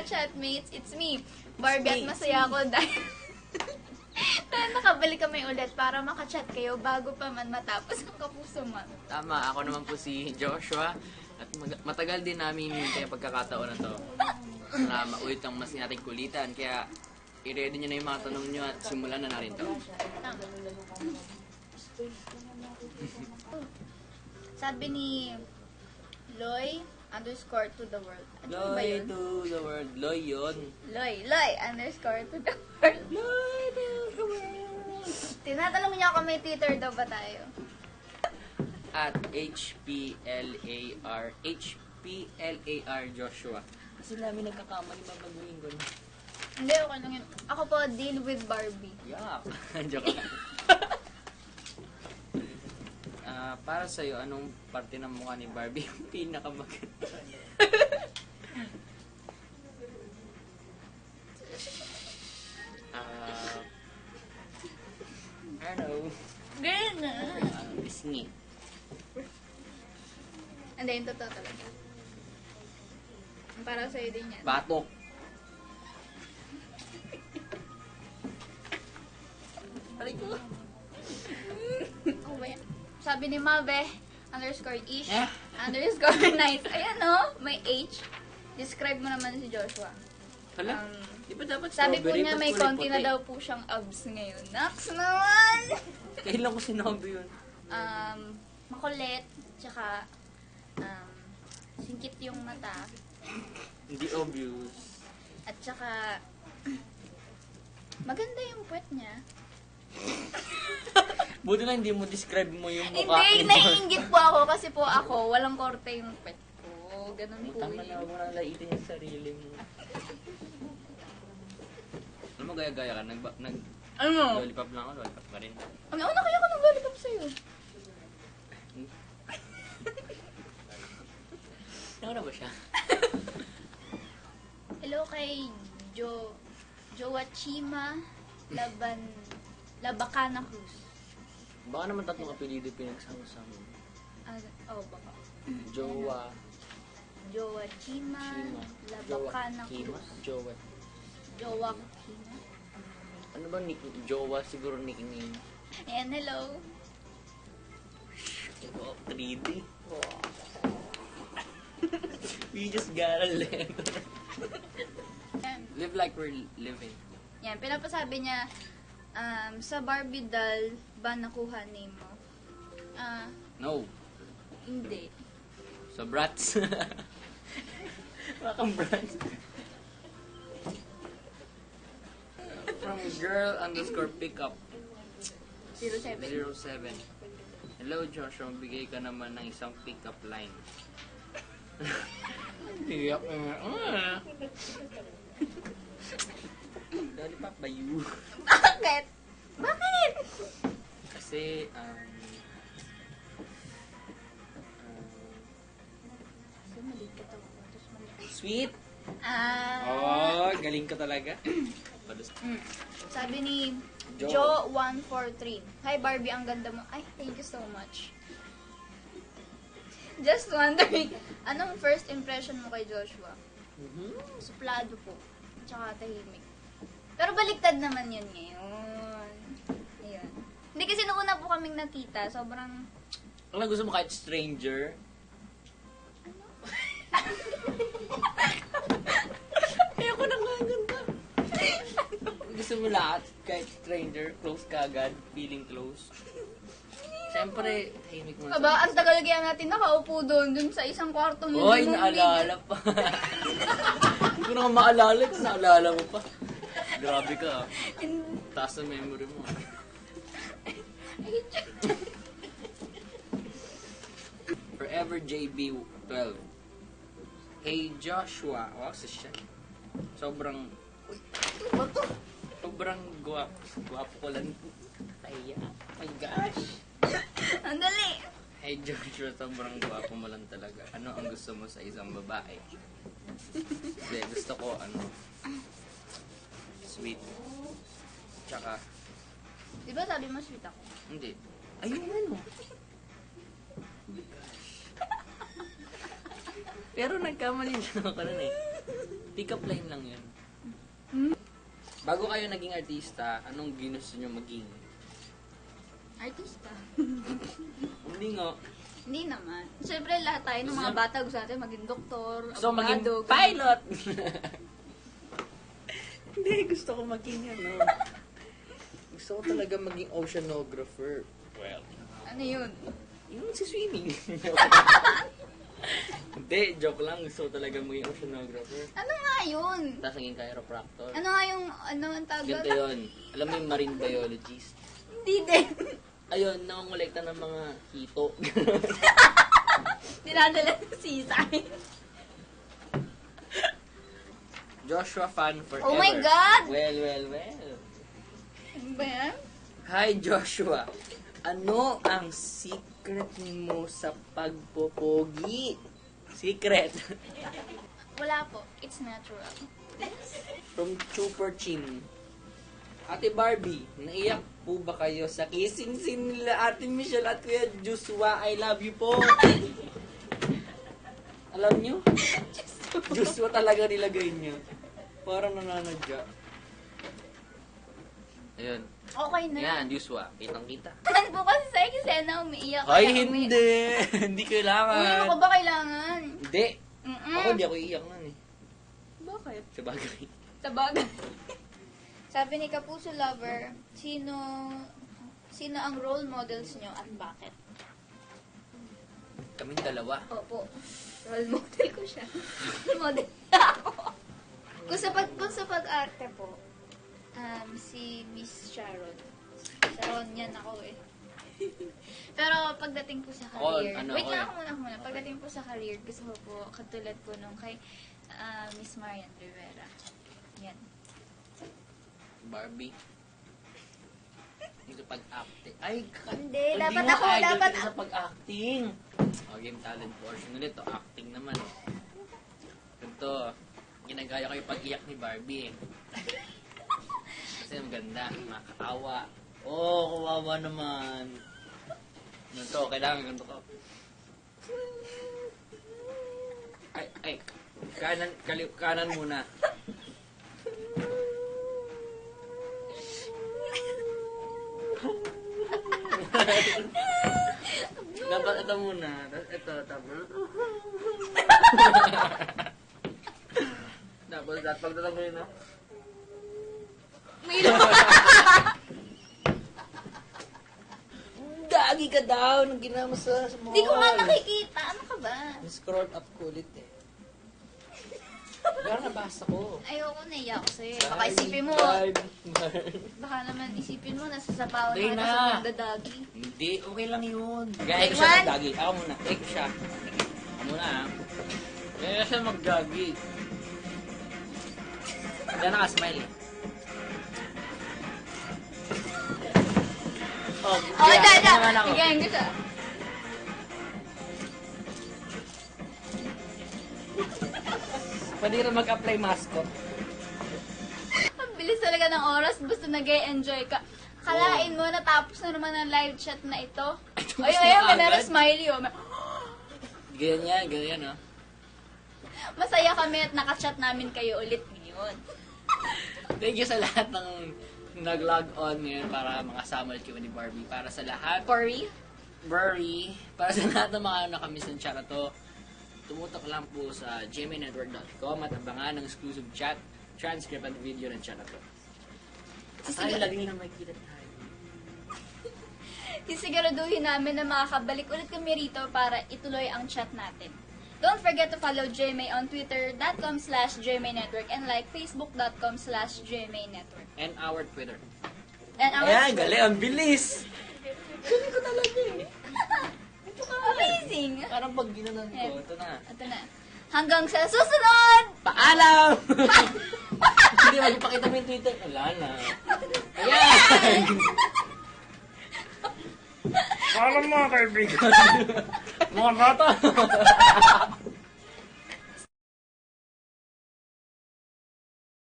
mga chatmates, it's me. Barbie at masaya ako dahil dahil nakabalik kami ulit para makachat kayo bago pa man matapos ang kapuso man. Tama, ako naman po si Joshua. At matagal din namin hinintay ang pagkakataon na to na maulit ang mas nating kulitan. Kaya i-ready nyo na yung mga tanong nyo at simulan na natin to. Sabi ni Loy underscore to the world. Ano ba Loy yun? to the world. Loy yun. Loy, Loy underscore to the world. Loy to the world. Tinatanong niya kung may Twitter daw ba tayo. At H-P-L-A-R H-P-L-A-R Joshua. Kasi namin nagkakamali mabaguhin ko na. Hindi, okay lang yun. Ako po, deal with Barbie. Yuck. Joke lang. Para sa'yo, anong parte ng mukha ni Barbie yung pinakamaganda? Ah, I don't know. Ganun. Ah, pisngi. Hindi, yung totoo talaga. Para sa'yo din yan. Batok. Aray ko. Sabi ni Mabe, underscore ish, Eh? underscore nice. Ayan o, may H. Describe mo naman si Joshua. Hala, Um, di ba dapat Sabi po niya may konti na daw po siyang abs ngayon. Naks naman! Kailan ko sinabi yun? um, makulit, tsaka um, singkit yung mata, Hindi obvious. at tsaka maganda yung puwet niya. Buti na hindi mo describe mo yung mukha Hindi, naiingit po ako kasi po ako, walang korte yung puwet ko. Ganun po Tama na, yun. huwag mo nang laitin yung sarili mo. Alam mo, gaya-gaya ka. Nag, nag Ano? lollipop lang ako, lollipop ka rin. Ano, ano kaya ko nang lollipop sa'yo? Ano na ba siya? Hello kay Jo Joachima Laban Labacana Cruz. Baka naman tatlong apelido pinagsama-sama. Ah, oh, baka. Jowa, Joachima Chima, Labacana Kima, Cruz. Jowa. Joachima. Ano ba nick? Jowa siguro nickname. Ayan, hello. Oh, 3D. We just got a letter. Live like we're living. Yan, pinapasabi niya, um, sa Barbie doll ba nakuha name mo? Ah, No. hindi. Sa brats. Bakang brats. From girl underscore pickup 07. 07. Hello Joshua, bigay ka naman ng isang pickup line. Tiyak na. Ah. Lollipop ba you? Bakit? Bakit? Kasi, um, sweet. Ah, Oh, galing ka talaga. Mm. Sabi ni Jo. Jo143. Hi Barbie, ang ganda mo. Ay, thank you so much. Just wondering, anong first impression mo kay Joshua? Mhm. Suplado po. Tsaka tahimik. Pero baliktad naman yun ngayon. Ayun. Hindi kasi nung una po kaming nakita, sobrang... Ano gusto mo kahit stranger? Ayoko na nga ganda. gusto mo lahat, kahit stranger, close ka agad, feeling close. Siyempre, tahimik mo. Aba, ang tagal kaya natin nakaupo doon, dun sa isang kwarto mo. Hoy, naalala pa. Hindi ko na maalala, naalala mo pa. Grabe ka. ah. Taas sa memory mo. Forever JB12. Hey Joshua. Wow, sa siya. Sobrang... Uy, to? Sobrang guwapo. Guwapo ko lang. Ay, oh my gosh. Ang dali. Hey Joshua, sobrang gwapo mo lang talaga. Ano ang gusto mo sa isang babae? Hindi, gusto ko ano, sweet. Tsaka, Di ba sabi mo sweet ako? hindi. Ayun ano. Pero nagkamali na ako nun eh. Pick-up line lang yun. Bago kayo naging artista, anong ginusto nyo maging? Artista. Hindi nga. Hindi naman. Siyempre, lahat tayo ng mga bata gusto natin maging doktor, maging abogado, ganun. pilot. Hindi, gusto ko maging ano. gusto ko talaga maging oceanographer. Well, Ano yun? yung si swimming. Hindi, joke lang. Gusto ko talaga maging oceanographer. Ano nga yun? Tapos naging chiropractor. Ano nga yung, ano ang tawag Ganito doon? yun. Alam mo yung marine biologist? Hindi din. Ayun, nangongolekta ng mga hito. Dinadala sa sisay. Joshua fan forever. Oh my God! Well, well, well. Ano ba yan? Hi Joshua. Ano ang secret mo sa pagpopogi? Secret. Wala po. It's natural. From Chuper Chin. Ate Barbie, naiyak po ba kayo sa kissing scene nila Ate Michelle at Kuya Joshua? I love you po. Alam nyo? Joshua talaga nilagay niya. Parang nananadya. Ayun. Okay na. Yan, Joshua. Kitang kita. Ano po kasi sa eksena, umiiyak. Ay, kaya hindi. hindi kailangan. ano ka ba kailangan? Hindi. Mm-mm. Ako hindi ako iiyak nun eh. Bakit? Sa bagay. Sa bagay. Sabi ni Kapuso Lover, sino sino ang role models nyo at bakit? Kaming dalawa. Opo. Role model ko siya. model ako. Kung sa, pag, kung sa pag-arte po, um, si Miss Sharon. Sharon yan ako eh. Pero pagdating po sa Ako, career, ano wait ako lang eh. ako muna muna. Pagdating po sa career, gusto ko po, katulad po nung kay ah, Miss Marian Rivera. Yan. Barbie. Sa pag-acting. Ay, Hindi, dapat ako, idol dapat sa pag-acting. O, game talent portion ulit. O, acting naman. Ito, ginagaya ko yung pag-iyak ni Barbie. Kasi maganda, makakaawa. Oo, oh, kawawa naman. Ano to, kailangan ganito ko. Ay, ay, kanan, kali, kanan muna. Dapat ito muna. Tapos ito, tapos... tapos, dapat pagtataboy na. May. Dagi ka daw nung ginawa mo sa, mall. Hindi ko nga nakikita. Ano ka ba? Scroll up ko ulit eh. Pero nabasa ko. Ayoko na iya ako sa'yo. eh. Baka isipin mo, baka naman isipin mo, nasa sabawan Hindi na kita na. sa pagdadagi. Hindi, okay lang yun. Gaya ko siya one. magdagi. Ako muna. Take siya. Ako muna ah. Gaya siya magdagi. Diyan naka-smile. Oh, Oh, yeah, da, da. naman ako. Ko siya. Pwede rin mag-apply mascot. Ang bilis talaga ng oras. Basta nag enjoy ka. Kalain mo, natapos na naman ang live chat na ito. Ay, ay, may agad? nara smiley. Oh. Ganyan, ganyan ah. Masaya kami at nakachat namin kayo ulit ngayon. Thank you sa lahat ng nag-log on ngayon para makasama ulit kami ni Barbie. Para sa lahat, Cory? Barbie, para sa lahat ng mga nakamiss ng chat na to, tumutok lang po sa gmailnetwork.com at abangan ng exclusive chat, transcript at video ng chat na to. Tayo lagi nila makikita tayo. Sisiguraduhin namin na makakabalik ulit kami rito para ituloy ang chat natin. Don't forget to follow JMay on twitter.com slash JMayNetwork and like facebook.com slash JMayNetwork. And our Twitter. And our Ayan, galing, ang bilis! Galing ko talaga eh. Amazing! Parang pag ginanon ko, Ayan. ito na. Ito na. Hanggang sa susunod! Paalam! Hindi, magpakita mo yung Twitter. Wala na. Ayan! Paalam mga kaibigan. Mga bata.